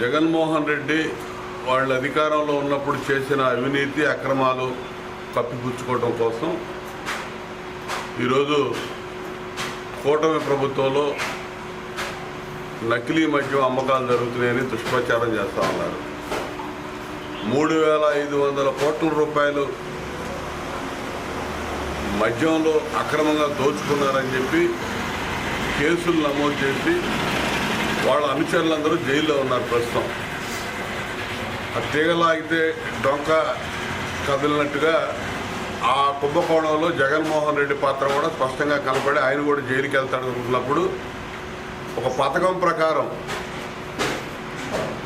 జగన్మోహన్ రెడ్డి వాళ్ళ అధికారంలో ఉన్నప్పుడు చేసిన అవినీతి అక్రమాలు కప్పిపుచ్చుకోవడం కోసం ఈరోజు కూటమి ప్రభుత్వంలో నకిలీ మద్యం అమ్మకాలు జరుగుతున్నాయని దుష్ప్రచారం చేస్తూ ఉన్నారు. మూడు వేల ఐదు వందల కోట్ల రూపాయలు మద్యంలో అక్రమంగా దోచుకున్నారని చెప్పి కేసులు నమోదు చేసి వాళ్ళ అనుచరులందరూ జైల్లో ఉన్నారు ప్రస్తుతం. ఆ తీగలాగితే డొంక కదిలినట్టుగా ఆ కుంభకోణంలో జగన్మోహన్ రెడ్డి పాత్ర కూడా స్పష్టంగా కనపడి ఆయన కూడా జైలుకి వెళ్తాడు అనుకున్నప్పుడు ఒక పథకం ప్రకారం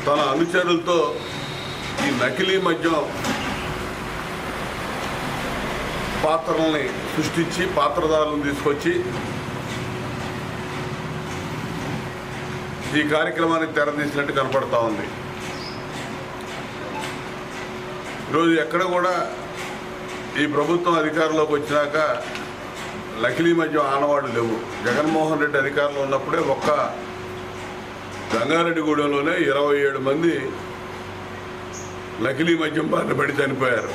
తన అనుచరులతో ఈ నకిలీ మద్యం పాత్రల్ని సృష్టించి పాత్రదారులను తీసుకొచ్చి ఈ కార్యక్రమాన్ని తెరదీసినట్టు కనపడతా ఉంది. ఈరోజు ఎక్కడ కూడా ఈ ప్రభుత్వం అధికారంలోకి వచ్చినాక లకిలీ మద్యం ఆనవాళ్ళు లేవు. జగన్మోహన్ రెడ్డి అధికారంలో ఉన్నప్పుడే ఒక్క రంగారెడ్డిగూడెంలోనే ఇరవై ఏడు మంది లకిలీ మద్యం బారిన పడి చనిపోయారు.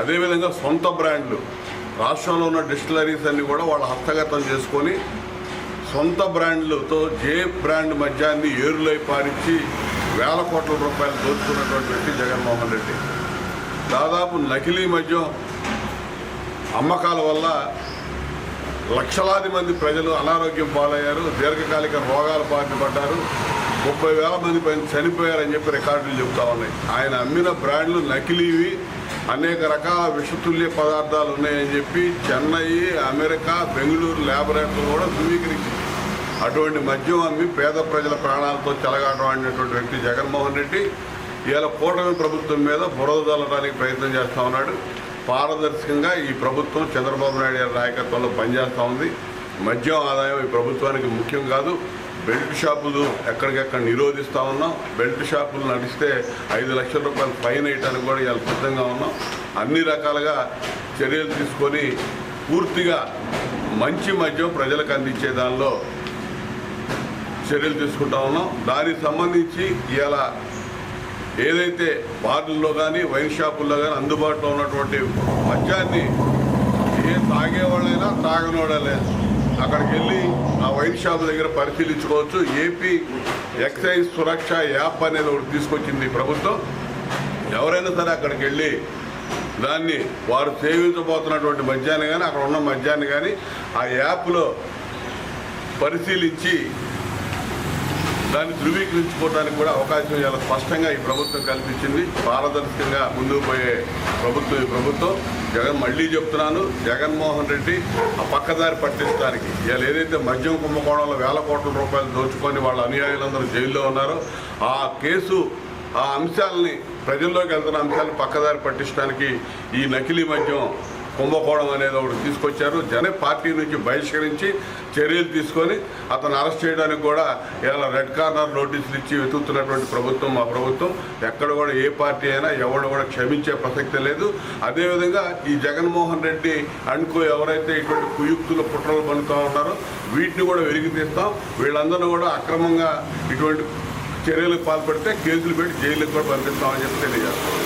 అదేవిధంగా సొంత బ్రాండ్లు రాష్ట్రంలో ఉన్న డిస్టిలరీస్ అన్ని కూడా వాళ్ళు హస్తగతం చేసుకొని సొంత బ్రాండ్లతో జే బ్రాండ్ మద్యాన్ని ఏరులై పారించి వేల కోట్ల రూపాయలు దోచుకున్నటువంటి వ్యక్తి జగన్మోహన్ రెడ్డి. దాదాపు నకిలీ మద్యం అమ్మకాల వల్ల లక్షలాది మంది ప్రజలు అనారోగ్యం పాలయ్యారు దీర్ఘకాలిక రోగాల బారిన పడ్డారు ముప్పై వేల మంది పైన చనిపోయారని చెప్పి రికార్డులు చెప్తా ఉన్నాయి. ఆయన అమ్మిన బ్రాండ్లు నకిలీవి అనేక రకాల విషతుల్య పదార్థాలు ఉన్నాయని చెప్పి చెన్నై అమెరికా బెంగళూరు ల్యాబొరేటరీలు కూడా ధృవీకరించింది అటువంటి మద్యం అమ్మి పేద ప్రజల ప్రాణాలతో చెలగాటం వ్యక్తి జగన్మోహన్ రెడ్డి ఇవాళ కూటమి ప్రభుత్వం మీద బురద చల్లడానికి ప్రయత్నం చేస్తూ ఉన్నాడు. పారదర్శకంగా ఈ ప్రభుత్వం చంద్రబాబు నాయుడు గారి నాయకత్వంలో పనిచేస్తూ ఉంది. మద్యం ఆదాయం ఈ ప్రభుత్వానికి ముఖ్యం కాదు. బెల్ట్ షాపులు ఎక్కడికెక్కడ నిరోధిస్తూ ఉన్నాం. బెల్ట్ షాపులు నడిస్తే ఐదు లక్షల రూపాయలు ఫైన్ వేయడానికి కూడా ఇవాళ సిద్ధంగా ఉన్నాం. అన్ని రకాలుగా చర్యలు తీసుకొని పూర్తిగా మంచి మద్యం ప్రజలకు అందించే దానిలో చర్యలు తీసుకుంటా ఉన్నాం. దానికి సంబంధించి ఇలా ఏదైతే బార్లలో కానీ వైన్ షాపుల్లో కానీ అందుబాటులో ఉన్నటువంటి మద్యాన్ని ఏ తాగేవాళ్ళైనా తాగనోడలే అక్కడికి వెళ్ళి వైన్ షాప్ దగ్గర పరిశీలించుకోవచ్చు. ఏపీ ఎక్సైజ్ సురక్ష యాప్ అనేది ఒకటి తీసుకొచ్చింది ప్రభుత్వం. ఎవరైనా సరే అక్కడికి వెళ్ళి దాన్ని వారు సేవించబోతున్నటువంటి మద్యాన్ని కానీ అక్కడ ఉన్న మద్యాన్ని కానీ ఆ యాప్లో పరిశీలించి దాన్ని ధృవీకరించుకోవడానికి కూడా అవకాశం చాలా స్పష్టంగా ఈ ప్రభుత్వం కల్పించింది. పారదర్శకంగా ముందుకు పోయే ప్రభుత్వం ఈ ప్రభుత్వం. జగన్ మళ్ళీ చెప్తున్నాను జగన్మోహన్ రెడ్డి ఆ పక్కదారి పట్టించడానికి ఇవాళ ఏదైతే మద్యం కుంభకోణంలో వేల కోట్ల రూపాయలు దోచుకొని వాళ్ళ అనుయాయులందరూ జైల్లో ఉన్నారో ఆ కేసు ఆ అంశాలని ప్రజల్లోకి వెళ్తున్న అంశాలను పక్కదారి పట్టించడానికి ఈ నకిలీ మద్యం కుంభకోణం అనేది ఒకటి తీసుకొచ్చారు. జన పార్టీ నుంచి బహిష్కరించి చర్యలు తీసుకొని అతను అరెస్ట్ చేయడానికి కూడా ఇలా రెడ్ కార్నర్ నోటీసులు ఇచ్చి వెతుకుతున్నటువంటి ప్రభుత్వం మా ప్రభుత్వం ఎక్కడ కూడా ఏ పార్టీ అయినా ఎవరు కూడా క్షమించే ప్రసక్తి లేదు. అదేవిధంగా ఈ జగన్మోహన్ రెడ్డి అనుకో ఎవరైతే ఇటువంటి కుయుక్తులు పుట్రలు పలుకుతా ఉన్నారో వీటిని కూడా వెలికి తీస్తాం. వీళ్ళందరూ కూడా అక్రమంగా ఇటువంటి చర్యలకు పాల్పడితే కేసులు పెట్టి జైలుకి కూడా పంపిస్తామని చెప్పి తెలియజేస్తాం.